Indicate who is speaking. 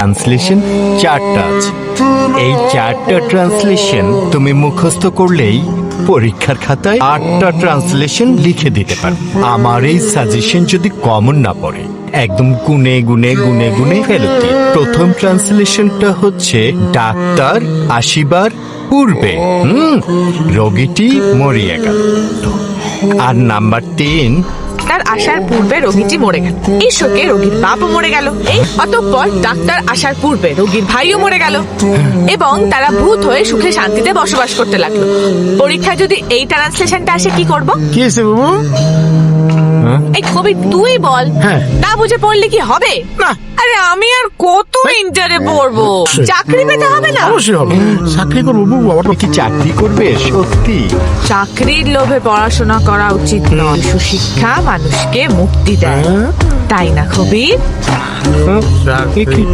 Speaker 1: Translation চারটা আছে। এই চারটা ট্রান্সলেশন তুমি মুখস্থ করলেই পরীক্ষার খাতায় আটটা ট্রান্সলেশন লিখে দিতে পারো। আমার এই সাজেশন যদি কমন না পড়ে, একদম গুনে গুনে গুনে গুনে ফেরত। প্রথম ট্রান্সলেশনটা হচ্ছে ডাক্তার আসিবার পূর্বে। হুম, রোগীটি মরিয়া গেল। আর নাম্বার তিন
Speaker 2: ডাক্তার আসার পূর্বে রোগীটি মরে গেল। এই শোকে রোগীর বাপও মরে গেল। এই অতঃপর ডাক্তার আসার পূর্বে রোগীর ভাইও মরে গেল। এবং তারা ভূত হয়ে সুখে শান্তিতে বসবাস করতে লাগল। পরীক্ষা যদি এই ট্রান্সলেশনটা আসে, কি করব?
Speaker 3: কি
Speaker 2: এই কবি তুই বল।
Speaker 3: হ্যাঁ।
Speaker 2: না বুঝে পড়লে কি হবে?
Speaker 3: না।
Speaker 2: আরে আমি আর কত ইন্টারে পড়ব? চাকরি পেতে হবে না?
Speaker 3: অবশ্যই হবে। চাকরি করব বুবু আমার
Speaker 1: কি চাকরি করবে? সত্যি।
Speaker 2: চাকরির লোভে পড়াশোনা করা উচিত নয়। সুশিক্ষা মানুষকে মুক্তি দেয়। তাই না কবির?
Speaker 3: চাকরি।